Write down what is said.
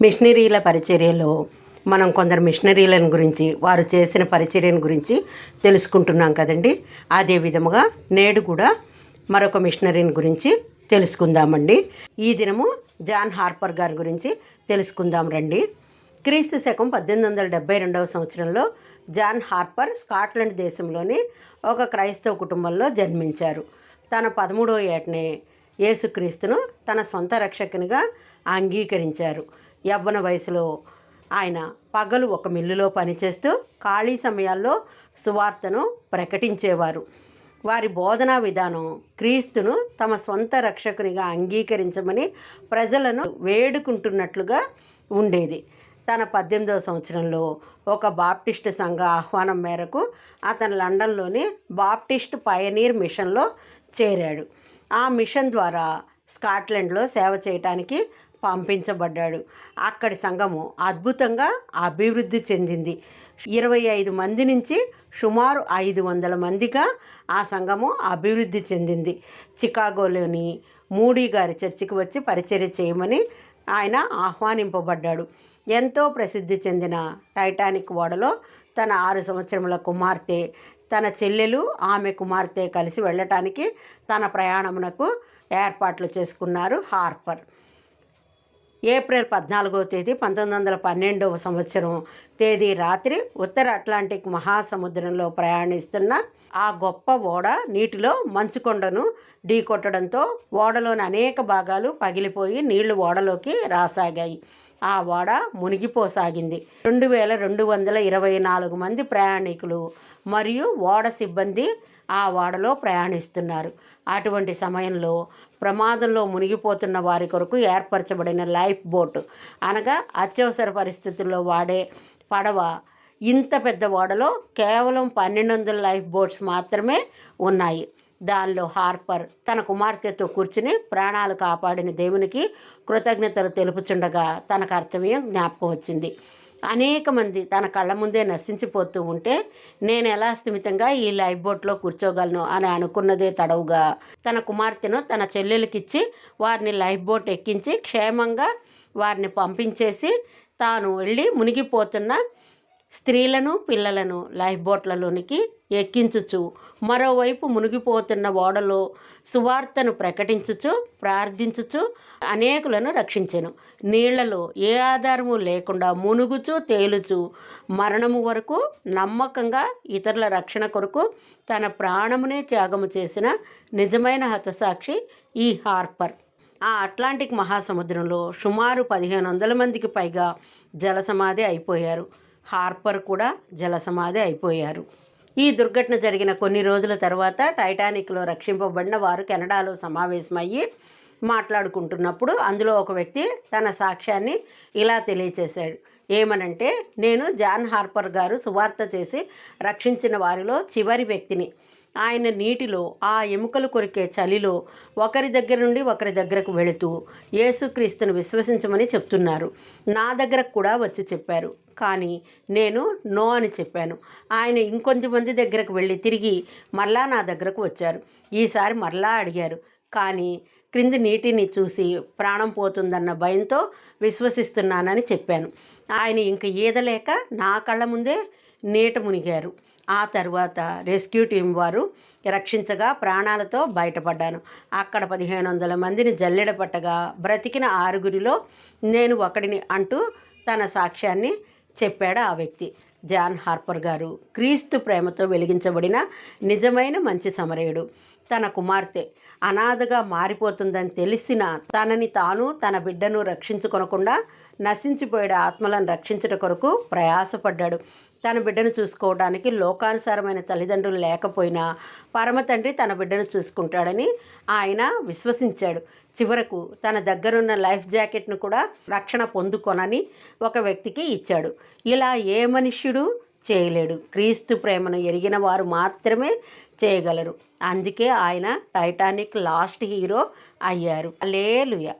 మిషనరీల పరిచర్యలో మనం కొందరు మిషనరీలను గురించి వారు చేసిన పరిచర్యను గురించి తెలుసుకుంటున్నాం కదండి. అదే విధముగా నేడు కూడా మరొక మిషనరీని గురించి తెలుసుకుందామండి. ఈ దినము జాన్ హార్పర్ గారి గురించి తెలుసుకుందాం రండి. క్రీస్తు శకం పద్దెనిమిది వందల డెబ్బై రెండవ సంవత్సరంలో జాన్ హార్పర్ స్కాట్లాండ్ దేశంలోని ఒక క్రైస్తవ కుటుంబంలో జన్మించారు. తన పదమూడవ ఏటనే యేసుక్రీస్తును తన సొంత రక్షకునిగా అంగీకరించారు. యవ్వన వయసులో ఆయన పగలు ఒక మిల్లులో పనిచేస్తూ ఖాళీ సమయాల్లో సువార్తను ప్రకటించేవారు. వారి బోధనా విధానం క్రీస్తును తమ సొంత రక్షకునిగా అంగీకరించమని ప్రజలను వేడుకుంటున్నట్లుగా ఉండేది. తన పద్దెనిమిదవ సంవత్సరంలో ఒక బాప్టిస్ట్ సంఘ ఆహ్వానం మేరకు అతను లండన్లోని బాప్టిస్ట్ పయనీర్ మిషన్లో చేరాడు. ఆ మిషన్ ద్వారా స్కాట్లాండ్లో సేవ చేయటానికి పంపించబడ్డాడు. అక్కడి సంఘము అద్భుతంగా అభివృద్ధి చెందింది. ఇరవై ఐదు మంది నుంచి సుమారు ఐదు వందల మందిగా ఆ సంఘము అభివృద్ధి చెందింది. చికాగోలోని మూడీ గారి చర్చికి వచ్చి పరిచర్య చేయమని ఆయన ఆహ్వానింపబడ్డాడు. ఎంతో ప్రసిద్ధి చెందిన టైటానిక్ ఓడలో తన ఆరు సంవత్సరముల కుమార్తె తన చెల్లెలు ఆమె కుమార్తె కలిసి వెళ్ళటానికి తన ప్రయాణమునకు ఏర్పాట్లు చేసుకున్నారు హార్పర్. ఏప్రిల్ పద్నాలుగో తేదీ పంతొమ్మిది వందల పన్నెండవ సంవత్సరం తేదీ రాత్రి ఉత్తర అట్లాంటిక్ మహాసముద్రంలో ప్రయాణిస్తున్న ఆ గొప్ప ఓడ నీటిలో మంచుకొండను ఢీకొట్టడంతో ఓడలోని అనేక భాగాలు పగిలిపోయి నీళ్ళు ఓడలోకి రాసాగాయి. ఆ ఓడ మునిగిపోసాగింది. రెండు వేల రెండు వందల ఇరవై నాలుగు మంది ప్రయాణికులు మరియు ఓడ సిబ్బంది ఆ ఓడలో ప్రయాణిస్తున్నారు. అటువంటి సమయంలో ప్రమాదంలో మునిగిపోతున్న వారి కొరకు ఏర్పరచబడిన లైఫ్ బోట్. అనగా అత్యవసర పరిస్థితుల్లో వాడే పడవ ఇంత పెద్ద ఓడలో కేవలం పన్నెండు వందల లైఫ్ బోట్స్ మాత్రమే ఉన్నాయి. దానిలో హార్పర్ తన కుమార్తెతో కూర్చుని ప్రాణాలు కాపాడిన దేవునికి కృతజ్ఞతలు తెలుపుచుండగా తన కర్తవ్యం జ్ఞాపకం వచ్చింది. అనేక మంది తన కళ్ళ ముందే నశించిపోతూ ఉంటే నేను ఎలా స్థిమితంగా ఈ లైఫ్ బోట్లో కూర్చోగలను అని అనుకున్నదే తడవుగా. తన కుమార్తెను తన చెల్లెలకిచ్చి వారిని లైఫ్ బోట్ ఎక్కించి క్షేమంగా వారిని పంపించేసి తాను వెళ్ళి మునిగిపోతున్న స్త్రీలను పిల్లలను లైఫ్ బోట్లలోనికి ఎక్కించుచు మరోవైపు మునిగిపోతున్న ఓడలో సువార్తను ప్రకటించుచు ప్రార్థించుచు అనేకులను రక్షించెను. నీళ్ళలో ఏ ఆధారము లేకుండా మునుగుచు తేలుచు మరణము వరకు నమ్మకంగా ఇతరుల రక్షణ కొరకు తన ప్రాణమునే త్యాగము చేసిన నిజమైన హతసాక్షి ఈ హార్పర్. ఆ అట్లాంటిక్ మహాసముద్రంలో సుమారు పదిహేను వందల మందికి పైగా జలసమాధి అయిపోయారు. హార్పర్ కూడా జలసమాధి అయిపోయారు. ఈ దుర్ఘటన జరిగిన కొన్ని రోజుల తర్వాత టైటానిక్లో రక్షింపబడిన వారు కెనడాలో సమావేశమయ్యి మాట్లాడుకుంటున్నప్పుడు అందులో ఒక వ్యక్తి తన సాక్ష్యాన్ని ఇలా తెలియచేశాడు. ఏమనంటే నేను జాన్ హార్పర్ గారు సువార్త చేసి రక్షించిన వారిలో చివరి వ్యక్తిని. ఆయన నీటిలో ఆ ఎముకలు కొరికే చలిలో ఒకరి దగ్గర నుండి ఒకరి దగ్గరకు వెళుతూ యేసుక్రీస్తును విశ్వసించమని చెప్తున్నారు. నా దగ్గరకు కూడా వచ్చి చెప్పారు. కానీ నేను నో అని చెప్పాను. ఆయన ఇంకొంచెం మంది దగ్గరకు వెళ్ళి తిరిగి మరలా నా దగ్గరకు వచ్చారు. ఈసారి మరలా అడిగారు. కానీ క్రింది నీటిని చూసి ప్రాణం పోతుందన్న భయంతో విశ్వసిస్తున్నానని చెప్పాను. ఆయన ఇంక ఈదలేక నా కళ్ళ ముందే నీట మునిగారు. ఆ తర్వాత రెస్క్యూ టీం వారు రక్షించగా ప్రాణాలతో బయటపడ్డాను. అక్కడ పదిహేను వందల మందిని జల్లెడ పట్టగా బ్రతికిన ఆరుగురిలో నేను ఒకడిని అంటూ తన సాక్ష్యాన్ని చెప్పాడు ఆ వ్యక్తి. జాన్ హార్పర్ గారు క్రీస్తు ప్రేమతో వెలిగించబడిన నిజమైన మంచి సమరయుడు. తన కుమార్తె అనాథగా మారిపోతుందని తెలిసిన తనని తాను తన బిడ్డను రక్షించుకొనకుండా నశించిపోయాడు. ఆత్మలను రక్షించుట కొరకు ప్రయాసపడ్డాడు. తన బిడ్డను చూసుకోవడానికి లోకానుసారమైన తల్లిదండ్రులు లేకపోయినా పరమ తండ్రి తన బిడ్డను చూసుకుంటాడని ఆయన విశ్వసించాడు. చివరకు తన దగ్గరున్న లైఫ్ జాకెట్ను కూడా రక్షణ పొందుకొనని ఒక వ్యక్తికి ఇచ్చాడు. ఇలా ఏ మనుష్యుడు చేయలేడు. క్రీస్తు ప్రేమను ఎరిగిన వారు మాత్రమే చేయగలరు. అందుకే ఆయన టైటానిక్ లాస్ట్ హీరో అయ్యారు. లేలుయా